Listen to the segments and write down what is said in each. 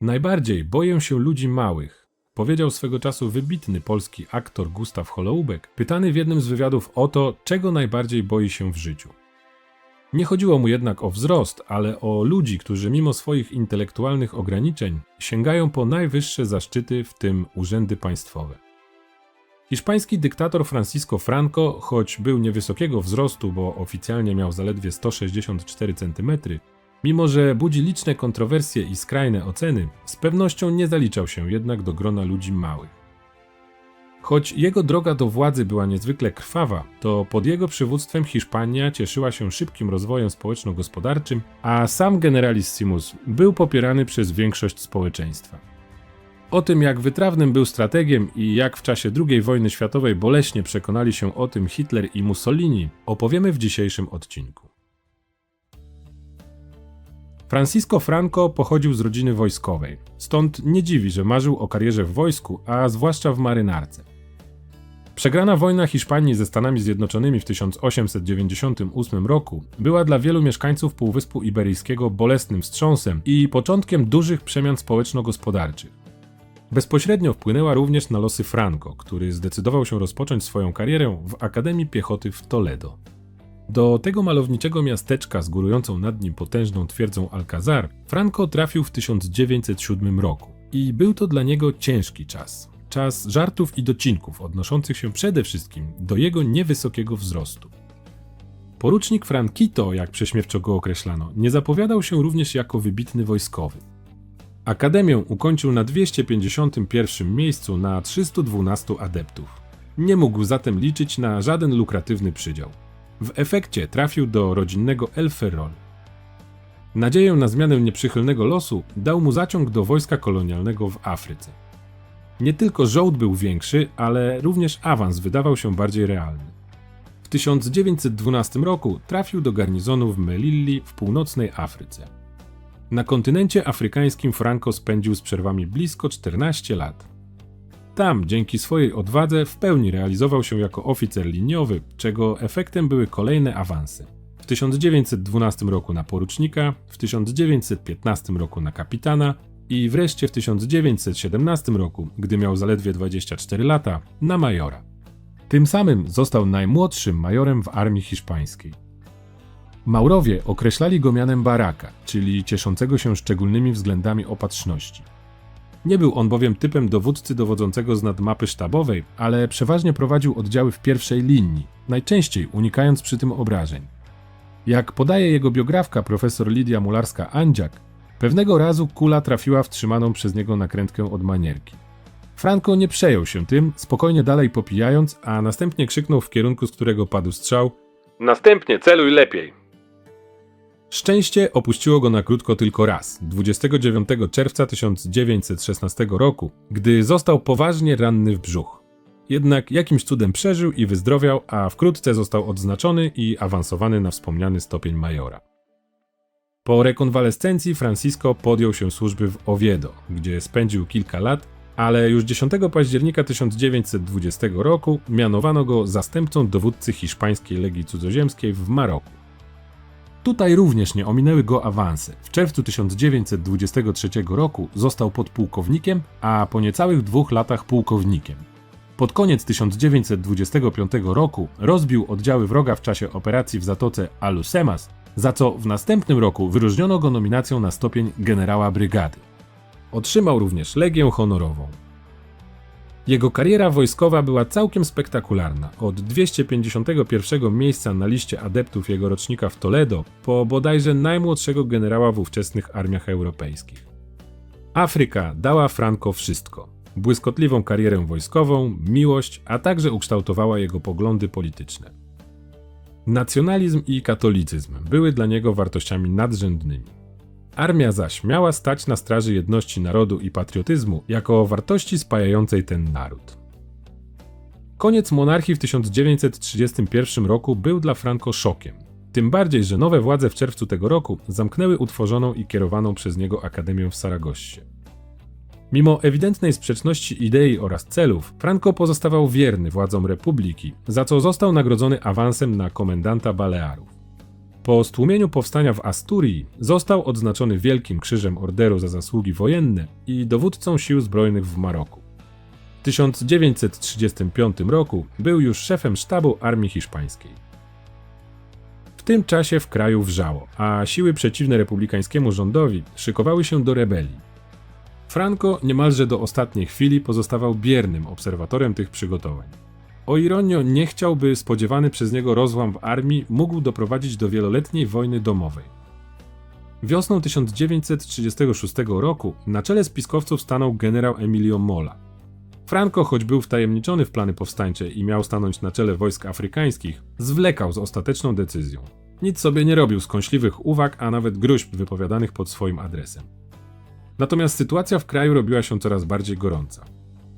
Najbardziej boję się ludzi małych, powiedział swego czasu wybitny polski aktor Gustaw Holoubek, pytany w jednym z wywiadów o to, czego najbardziej boi się w życiu. Nie chodziło mu jednak o wzrost, ale o ludzi, którzy mimo swoich intelektualnych ograniczeń sięgają po najwyższe zaszczyty, w tym urzędy państwowe. Hiszpański dyktator Francisco Franco, choć był niewysokiego wzrostu, bo oficjalnie miał zaledwie 164 cm, mimo że budzi liczne kontrowersje i skrajne oceny, z pewnością nie zaliczał się jednak do grona ludzi małych. Choć jego droga do władzy była niezwykle krwawa, to pod jego przywództwem Hiszpania cieszyła się szybkim rozwojem społeczno-gospodarczym, a sam generalissimus był popierany przez większość społeczeństwa. O tym, jak wytrawnym był strategiem i jak w czasie II wojny światowej boleśnie przekonali się o tym Hitler i Mussolini, opowiemy w dzisiejszym odcinku. Francisco Franco pochodził z rodziny wojskowej, stąd nie dziwi, że marzył o karierze w wojsku, a zwłaszcza w marynarce. Przegrana wojna Hiszpanii ze Stanami Zjednoczonymi w 1898 roku była dla wielu mieszkańców Półwyspu Iberyjskiego bolesnym wstrząsem i początkiem dużych przemian społeczno-gospodarczych. Bezpośrednio wpłynęła również na losy Franco, który zdecydował się rozpocząć swoją karierę w Akademii Piechoty w Toledo. Do tego malowniczego miasteczka z górującą nad nim potężną twierdzą Alcazar Franco trafił w 1907 roku i był to dla niego ciężki czas. Czas żartów i docinków odnoszących się przede wszystkim do jego niewysokiego wzrostu. Porucznik Franquito, jak prześmiewczo go określano, nie zapowiadał się również jako wybitny wojskowy. Akademię ukończył na 251 miejscu na 312 adeptów. Nie mógł zatem liczyć na żaden lukratywny przydział. W efekcie trafił do rodzinnego El Ferrol. Nadzieję na zmianę nieprzychylnego losu dał mu zaciąg do wojska kolonialnego w Afryce. Nie tylko żołd był większy, ale również awans wydawał się bardziej realny. W 1912 roku trafił do garnizonu w Melilli w północnej Afryce. Na kontynencie afrykańskim Franco spędził z przerwami blisko 14 lat. Tam, dzięki swojej odwadze, w pełni realizował się jako oficer liniowy, czego efektem były kolejne awanse. W 1912 roku na porucznika, w 1915 roku na kapitana i wreszcie w 1917 roku, gdy miał zaledwie 24 lata, na majora. Tym samym został najmłodszym majorem w armii hiszpańskiej. Maurowie określali go mianem baraka, czyli cieszącego się szczególnymi względami opatrzności. Nie był on bowiem typem dowódcy dowodzącego z nad mapy sztabowej, ale przeważnie prowadził oddziały w pierwszej linii, najczęściej unikając przy tym obrażeń. Jak podaje jego biografka profesor Lidia Mularska-Andziak, pewnego razu kula trafiła w trzymaną przez niego nakrętkę od manierki. Franco nie przejął się tym, spokojnie dalej popijając, a następnie krzyknął w kierunku, z którego padł strzał: Następnie celuj lepiej! Szczęście opuściło go na krótko tylko raz, 29 czerwca 1916 roku, gdy został poważnie ranny w brzuch. Jednak jakimś cudem przeżył i wyzdrowiał, a wkrótce został odznaczony i awansowany na wspomniany stopień majora. Po rekonwalescencji Francisco podjął się służby w Oviedo, gdzie spędził kilka lat, ale już 10 października 1920 roku mianowano go zastępcą dowódcy hiszpańskiej Legii Cudzoziemskiej w Maroku. Tutaj również nie ominęły go awanse. W czerwcu 1923 roku został podpułkownikiem, a po niecałych dwóch latach pułkownikiem. Pod koniec 1925 roku rozbił oddziały wroga w czasie operacji w zatoce Alusemas, za co w następnym roku wyróżniono go nominacją na stopień generała brygady. Otrzymał również Legię Honorową. Jego kariera wojskowa była całkiem spektakularna. Od 251 miejsca na liście adeptów jego rocznika w Toledo po bodajże najmłodszego generała w ówczesnych armiach europejskich. Afryka dała Franco wszystko. Błyskotliwą karierę wojskową, miłość, a także ukształtowała jego poglądy polityczne. Nacjonalizm i katolicyzm były dla niego wartościami nadrzędnymi. Armia zaś miała stać na straży jedności narodu i patriotyzmu jako wartości spajającej ten naród. Koniec monarchii w 1931 roku był dla Franco szokiem. Tym bardziej, że nowe władze w czerwcu tego roku zamknęły utworzoną i kierowaną przez niego Akademię w Saragossie. Mimo ewidentnej sprzeczności idei oraz celów, Franco pozostawał wierny władzom republiki, za co został nagrodzony awansem na komendanta Balearów. Po stłumieniu powstania w Asturii został odznaczony Wielkim Krzyżem Orderu za zasługi wojenne i dowódcą sił zbrojnych w Maroku. W 1935 roku był już szefem sztabu armii hiszpańskiej. W tym czasie w kraju wrzało, a siły przeciwne republikańskiemu rządowi szykowały się do rebelii. Franco niemalże do ostatniej chwili pozostawał biernym obserwatorem tych przygotowań. O ironio nie chciałby spodziewany przez niego rozłam w armii mógł doprowadzić do wieloletniej wojny domowej. Wiosną 1936 roku na czele spiskowców stanął generał Emilio Mola. Franco, choć był wtajemniczony w plany powstańcze i miał stanąć na czele wojsk afrykańskich, zwlekał z ostateczną decyzją. Nic sobie nie robił z kąśliwych uwag, a nawet gruźb wypowiadanych pod swoim adresem. Natomiast sytuacja w kraju robiła się coraz bardziej gorąca.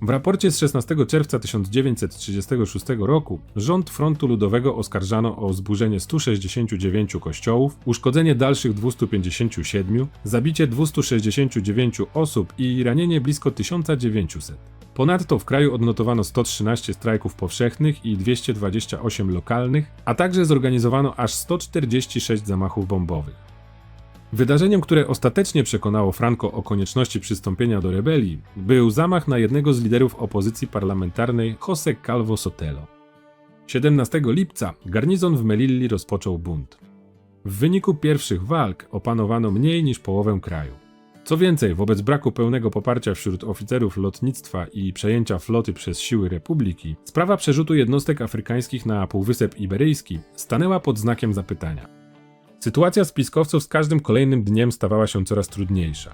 W raporcie z 16 czerwca 1936 roku rząd Frontu Ludowego oskarżano o zburzenie 169 kościołów, uszkodzenie dalszych 257, zabicie 269 osób i ranienie blisko 1900. Ponadto w kraju odnotowano 113 strajków powszechnych i 228 lokalnych, a także zorganizowano aż 146 zamachów bombowych. Wydarzeniem, które ostatecznie przekonało Franco o konieczności przystąpienia do rebelii, był zamach na jednego z liderów opozycji parlamentarnej José Calvo Sotelo. 17 lipca garnizon w Melilli rozpoczął bunt. W wyniku pierwszych walk opanowano mniej niż połowę kraju. Co więcej, wobec braku pełnego poparcia wśród oficerów lotnictwa i przejęcia floty przez siły republiki, sprawa przerzutu jednostek afrykańskich na Półwysep Iberyjski stanęła pod znakiem zapytania. Sytuacja spiskowców z każdym kolejnym dniem stawała się coraz trudniejsza.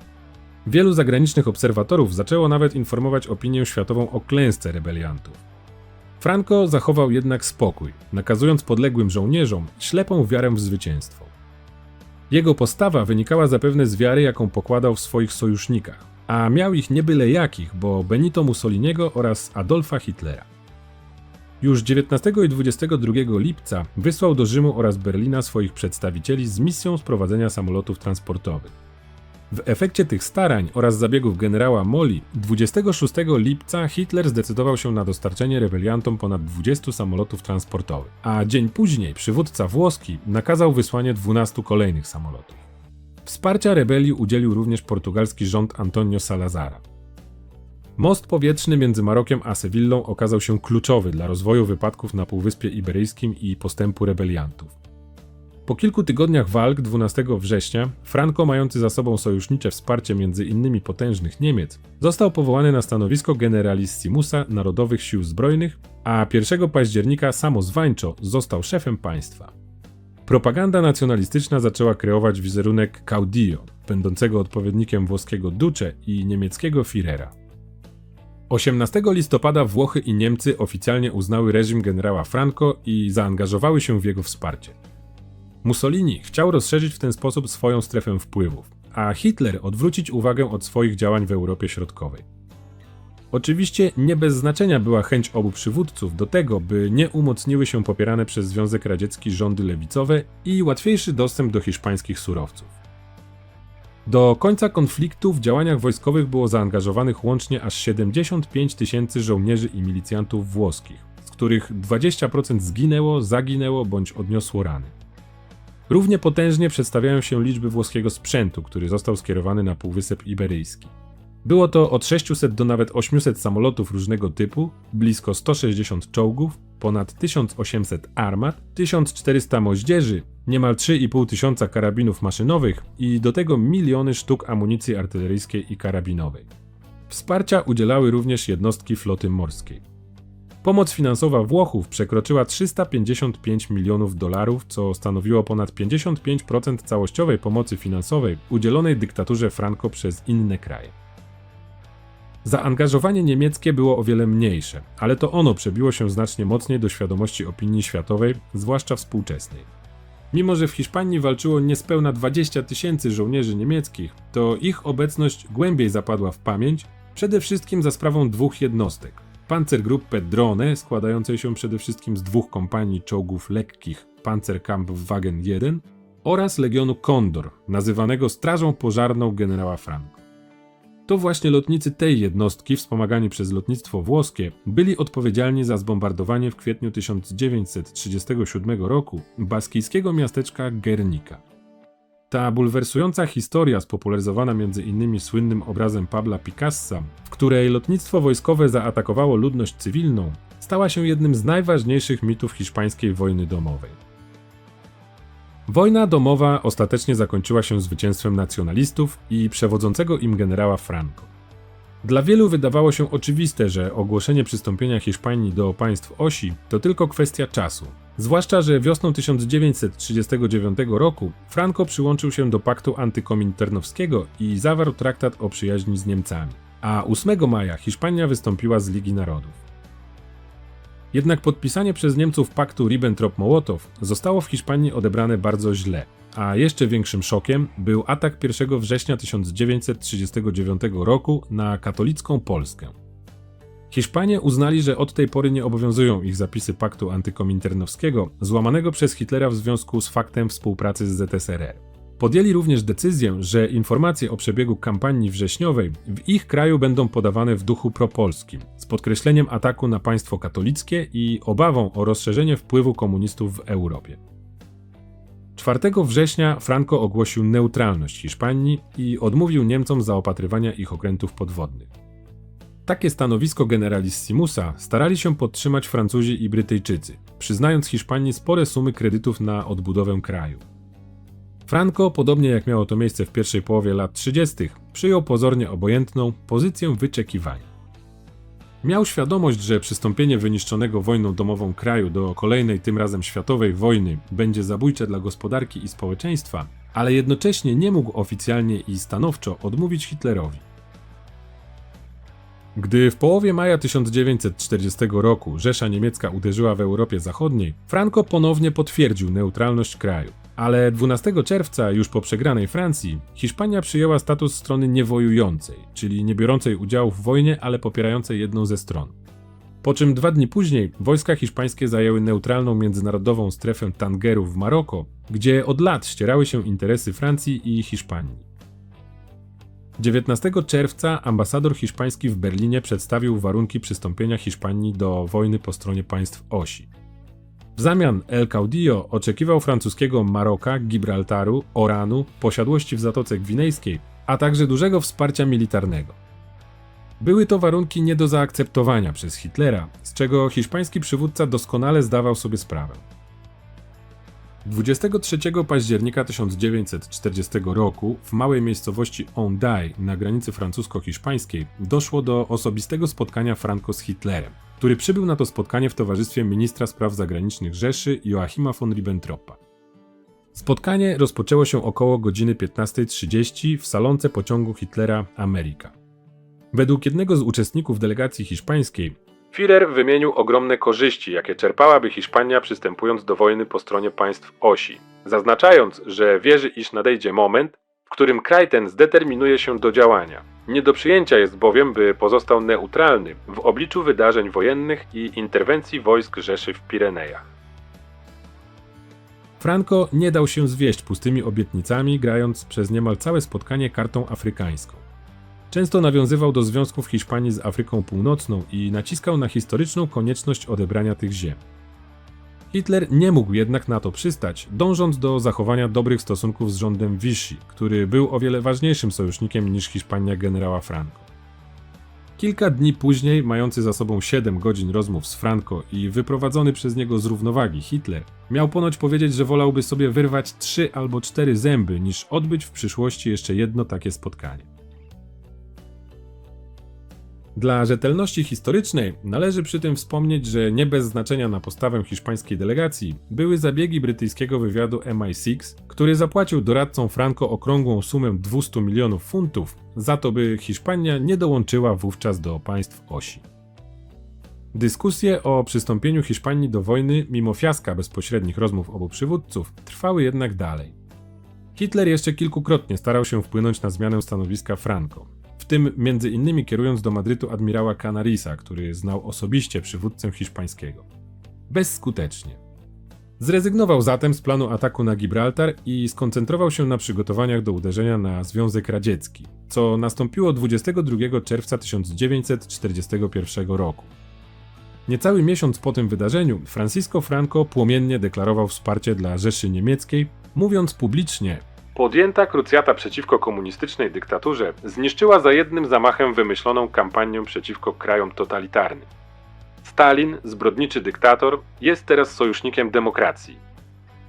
Wielu zagranicznych obserwatorów zaczęło nawet informować opinię światową o klęsce rebeliantów. Franco zachował jednak spokój, nakazując podległym żołnierzom ślepą wiarę w zwycięstwo. Jego postawa wynikała zapewne z wiary, jaką pokładał w swoich sojusznikach, a miał ich nie byle jakich, bo Benito Mussoliniego oraz Adolfa Hitlera. Już 19 i 22 lipca wysłał do Rzymu oraz Berlina swoich przedstawicieli z misją sprowadzenia samolotów transportowych. W efekcie tych starań oraz zabiegów generała Moli 26 lipca Hitler zdecydował się na dostarczenie rebeliantom ponad 20 samolotów transportowych, a dzień później przywódca włoski nakazał wysłanie 12 kolejnych samolotów. Wsparcia rebelii udzielił również portugalski rząd Antonio Salazara. Most powietrzny między Marokiem a Sewillą okazał się kluczowy dla rozwoju wypadków na Półwyspie Iberyjskim i postępu rebeliantów. Po kilku tygodniach walk 12 września Franco, mający za sobą sojusznicze wsparcie między innymi potężnych Niemiec, został powołany na stanowisko generalissimusa Narodowych Sił Zbrojnych, a 1 października samozwańczo został szefem państwa. Propaganda nacjonalistyczna zaczęła kreować wizerunek caudillo, będącego odpowiednikiem włoskiego duce i niemieckiego Führera. 18 listopada Włochy i Niemcy oficjalnie uznały reżim generała Franco i zaangażowały się w jego wsparcie. Mussolini chciał rozszerzyć w ten sposób swoją strefę wpływów, a Hitler odwrócić uwagę od swoich działań w Europie Środkowej. Oczywiście nie bez znaczenia była chęć obu przywódców do tego, by nie umocniły się popierane przez Związek Radziecki rządy lewicowe i łatwiejszy dostęp do hiszpańskich surowców. Do końca konfliktu w działaniach wojskowych było zaangażowanych łącznie aż 75 tysięcy żołnierzy i milicjantów włoskich, z których 20% zginęło, zaginęło bądź odniosło rany. Równie potężnie przedstawiają się liczby włoskiego sprzętu, który został skierowany na Półwysep Iberyjski. Było to od 600 do nawet 800 samolotów różnego typu, blisko 160 czołgów, ponad 1800 armat, 1400 moździerzy, niemal 3,5 tysiąca karabinów maszynowych i do tego miliony sztuk amunicji artyleryjskiej i karabinowej. Wsparcia udzielały również jednostki floty morskiej. Pomoc finansowa Włochów przekroczyła 355 milionów dolarów, co stanowiło ponad 55% całościowej pomocy finansowej udzielonej dyktaturze Franco przez inne kraje. Zaangażowanie niemieckie było o wiele mniejsze, ale to ono przebiło się znacznie mocniej do świadomości opinii światowej, zwłaszcza współczesnej. Mimo, że w Hiszpanii walczyło niespełna 20 tysięcy żołnierzy niemieckich, to ich obecność głębiej zapadła w pamięć, przede wszystkim za sprawą dwóch jednostek. Panzergruppe Drone, składającej się przede wszystkim z dwóch kompanii czołgów lekkich Panzerkampfwagen 1 oraz Legionu Kondor, nazywanego Strażą Pożarną generała Franco. To właśnie lotnicy tej jednostki, wspomagani przez lotnictwo włoskie, byli odpowiedzialni za zbombardowanie w kwietniu 1937 roku baskijskiego miasteczka Guernica. Ta bulwersująca historia, spopularyzowana m.in. słynnym obrazem Pabla Picassa, w której lotnictwo wojskowe zaatakowało ludność cywilną, stała się jednym z najważniejszych mitów hiszpańskiej wojny domowej. Wojna domowa ostatecznie zakończyła się zwycięstwem nacjonalistów i przewodzącego im generała Franco. Dla wielu wydawało się oczywiste, że ogłoszenie przystąpienia Hiszpanii do państw osi to tylko kwestia czasu. Zwłaszcza, że wiosną 1939 roku Franco przyłączył się do paktu antykominternowskiego i zawarł traktat o przyjaźni z Niemcami, a 8 maja Hiszpania wystąpiła z Ligi Narodów. Jednak podpisanie przez Niemców paktu Ribbentrop-Mołotow zostało w Hiszpanii odebrane bardzo źle, a jeszcze większym szokiem był atak 1 września 1939 roku na katolicką Polskę. Hiszpanie uznali, że od tej pory nie obowiązują ich zapisy paktu antykominternowskiego, złamanego przez Hitlera w związku z faktem współpracy z ZSRR. Podjęli również decyzję, że informacje o przebiegu kampanii wrześniowej w ich kraju będą podawane w duchu propolskim, z podkreśleniem ataku na państwo katolickie i obawą o rozszerzenie wpływu komunistów w Europie. 4 września Franco ogłosił neutralność Hiszpanii i odmówił Niemcom zaopatrywania ich okrętów podwodnych. Takie stanowisko generalissimusa starali się podtrzymać Francuzi i Brytyjczycy, przyznając Hiszpanii spore sumy kredytów na odbudowę kraju. Franco, podobnie jak miało to miejsce w pierwszej połowie lat 30., przyjął pozornie obojętną pozycję wyczekiwania. Miał świadomość, że przystąpienie wyniszczonego wojną domową kraju do kolejnej, tym razem światowej wojny będzie zabójcze dla gospodarki i społeczeństwa, ale jednocześnie nie mógł oficjalnie i stanowczo odmówić Hitlerowi. Gdy w połowie maja 1940 roku Rzesza Niemiecka uderzyła w Europie Zachodniej, Franco ponownie potwierdził neutralność kraju. Ale 12 czerwca, już po przegranej Francji, Hiszpania przyjęła status strony niewojującej, czyli nie biorącej udziału w wojnie, ale popierającej jedną ze stron. Po czym dwa dni później wojska hiszpańskie zajęły neutralną międzynarodową strefę Tangerów w Maroko, gdzie od lat ścierały się interesy Francji i Hiszpanii. 19 czerwca ambasador hiszpański w Berlinie przedstawił warunki przystąpienia Hiszpanii do wojny po stronie państw osi. W zamian El Caudillo oczekiwał francuskiego Maroka, Gibraltaru, Oranu, posiadłości w Zatoce Gwinejskiej, a także dużego wsparcia militarnego. Były to warunki nie do zaakceptowania przez Hitlera, z czego hiszpański przywódca doskonale zdawał sobie sprawę. 23 października 1940 roku w małej miejscowości Onday na granicy francusko-hiszpańskiej doszło do osobistego spotkania Franco z Hitlerem, który przybył na to spotkanie w towarzystwie ministra spraw zagranicznych Rzeszy Joachima von Ribbentropa. Spotkanie rozpoczęło się około godziny 15.30 w salonce pociągu Hitlera Ameryka. Według jednego z uczestników delegacji hiszpańskiej, Führer wymienił ogromne korzyści, jakie czerpałaby Hiszpania przystępując do wojny po stronie państw osi, zaznaczając, że wierzy, iż nadejdzie moment, w którym kraj ten zdeterminuje się do działania. Nie do przyjęcia jest bowiem, by pozostał neutralny w obliczu wydarzeń wojennych i interwencji wojsk Rzeszy w Pirenejach. Franco nie dał się zwieść pustymi obietnicami, grając przez niemal całe spotkanie kartą afrykańską. Często nawiązywał do związków Hiszpanii z Afryką Północną i naciskał na historyczną konieczność odebrania tych ziem. Hitler nie mógł jednak na to przystać, dążąc do zachowania dobrych stosunków z rządem Vichy, który był o wiele ważniejszym sojusznikiem niż Hiszpania generała Franco. Kilka dni później, mający za sobą 7 godzin rozmów z Franco i wyprowadzony przez niego z równowagi Hitler, miał ponoć powiedzieć, że wolałby sobie wyrwać 3 albo 4 zęby, niż odbyć w przyszłości jeszcze jedno takie spotkanie. Dla rzetelności historycznej należy przy tym wspomnieć, że nie bez znaczenia na postawę hiszpańskiej delegacji były zabiegi brytyjskiego wywiadu MI6, który zapłacił doradcom Franco okrągłą sumę 200 milionów funtów za to, by Hiszpania nie dołączyła wówczas do państw osi. Dyskusje o przystąpieniu Hiszpanii do wojny, mimo fiaska bezpośrednich rozmów obu przywódców, trwały jednak dalej. Hitler jeszcze kilkukrotnie starał się wpłynąć na zmianę stanowiska Franco, w tym między innymi kierując do Madrytu admirała Canarisa, który znał osobiście przywódcę hiszpańskiego. Bezskutecznie. Zrezygnował zatem z planu ataku na Gibraltar i skoncentrował się na przygotowaniach do uderzenia na Związek Radziecki, co nastąpiło 22 czerwca 1941 roku. Niecały miesiąc po tym wydarzeniu Francisco Franco płomiennie deklarował wsparcie dla Rzeszy Niemieckiej, mówiąc publicznie: Podjęta krucjata przeciwko komunistycznej dyktaturze zniszczyła za jednym zamachem wymyśloną kampanię przeciwko krajom totalitarnym. Stalin, zbrodniczy dyktator, jest teraz sojusznikiem demokracji.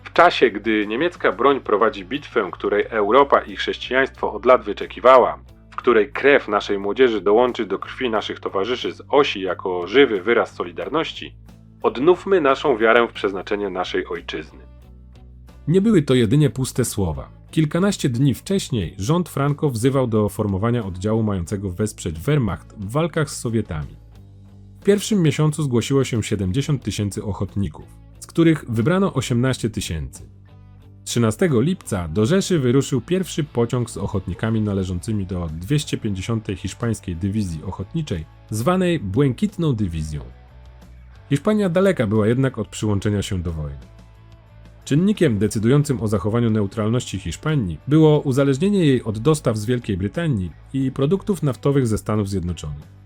W czasie, gdy niemiecka broń prowadzi bitwę, której Europa i chrześcijaństwo od lat wyczekiwała, w której krew naszej młodzieży dołączy do krwi naszych towarzyszy z osi jako żywy wyraz solidarności, odnówmy naszą wiarę w przeznaczenie naszej ojczyzny. Nie były to jedynie puste słowa. Kilkanaście dni wcześniej rząd Franco wzywał do formowania oddziału mającego wesprzeć Wehrmacht w walkach z Sowietami. W pierwszym miesiącu zgłosiło się 70 tysięcy ochotników, z których wybrano 18 tysięcy. 13 lipca do Rzeszy wyruszył pierwszy pociąg z ochotnikami należącymi do 250 hiszpańskiej dywizji ochotniczej, zwanej Błękitną Dywizją. Hiszpania daleka była jednak od przyłączenia się do wojny. Czynnikiem decydującym o zachowaniu neutralności Hiszpanii było uzależnienie jej od dostaw z Wielkiej Brytanii i produktów naftowych ze Stanów Zjednoczonych.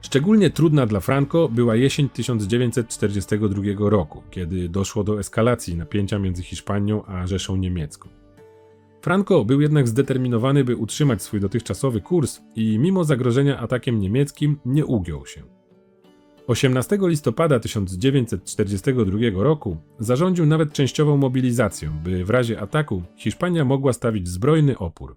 Szczególnie trudna dla Franco była jesień 1942 roku, kiedy doszło do eskalacji napięcia między Hiszpanią a Rzeszą Niemiecką. Franco był jednak zdeterminowany, by utrzymać swój dotychczasowy kurs i mimo zagrożenia atakiem niemieckim nie ugiął się. 18 listopada 1942 roku zarządził nawet częściową mobilizację, by w razie ataku Hiszpania mogła stawić zbrojny opór.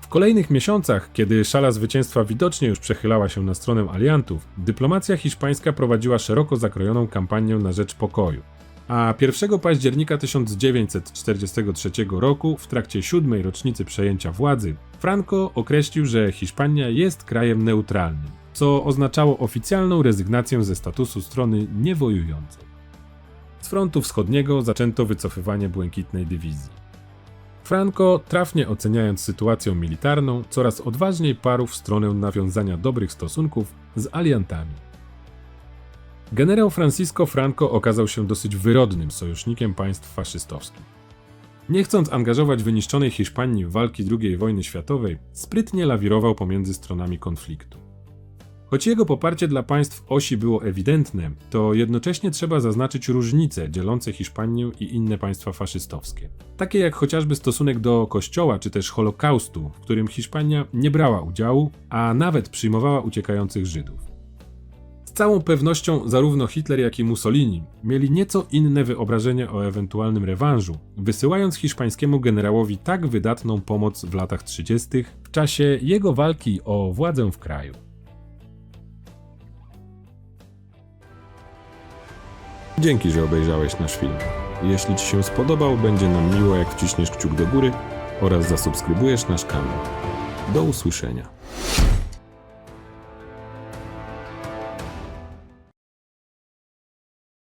W kolejnych miesiącach, kiedy szala zwycięstwa widocznie już przechylała się na stronę aliantów, dyplomacja hiszpańska prowadziła szeroko zakrojoną kampanię na rzecz pokoju. A 1 października 1943 roku, w trakcie siódmej rocznicy przejęcia władzy, Franco określił, że Hiszpania jest krajem neutralnym, co oznaczało oficjalną rezygnację ze statusu strony niewojującej. Z frontu wschodniego zaczęto wycofywanie błękitnej dywizji. Franco, trafnie oceniając sytuację militarną, coraz odważniej parł w stronę nawiązania dobrych stosunków z aliantami. Generał Francisco Franco okazał się dosyć wyrodnym sojusznikiem państw faszystowskich. Nie chcąc angażować wyniszczonej Hiszpanii w walki II wojny światowej, sprytnie lawirował pomiędzy stronami konfliktu. Choć jego poparcie dla państw osi było ewidentne, to jednocześnie trzeba zaznaczyć różnice dzielące Hiszpanię i inne państwa faszystowskie. Takie jak chociażby stosunek do Kościoła czy też Holokaustu, w którym Hiszpania nie brała udziału, a nawet przyjmowała uciekających Żydów. Z całą pewnością zarówno Hitler, jak i Mussolini mieli nieco inne wyobrażenie o ewentualnym rewanżu, wysyłając hiszpańskiemu generałowi tak wydatną pomoc w latach 30. w czasie jego walki o władzę w kraju. Dzięki, że obejrzałeś nasz film. Jeśli Ci się spodobał, będzie nam miło, jak wciśniesz kciuk do góry oraz zasubskrybujesz nasz kanał. Do usłyszenia.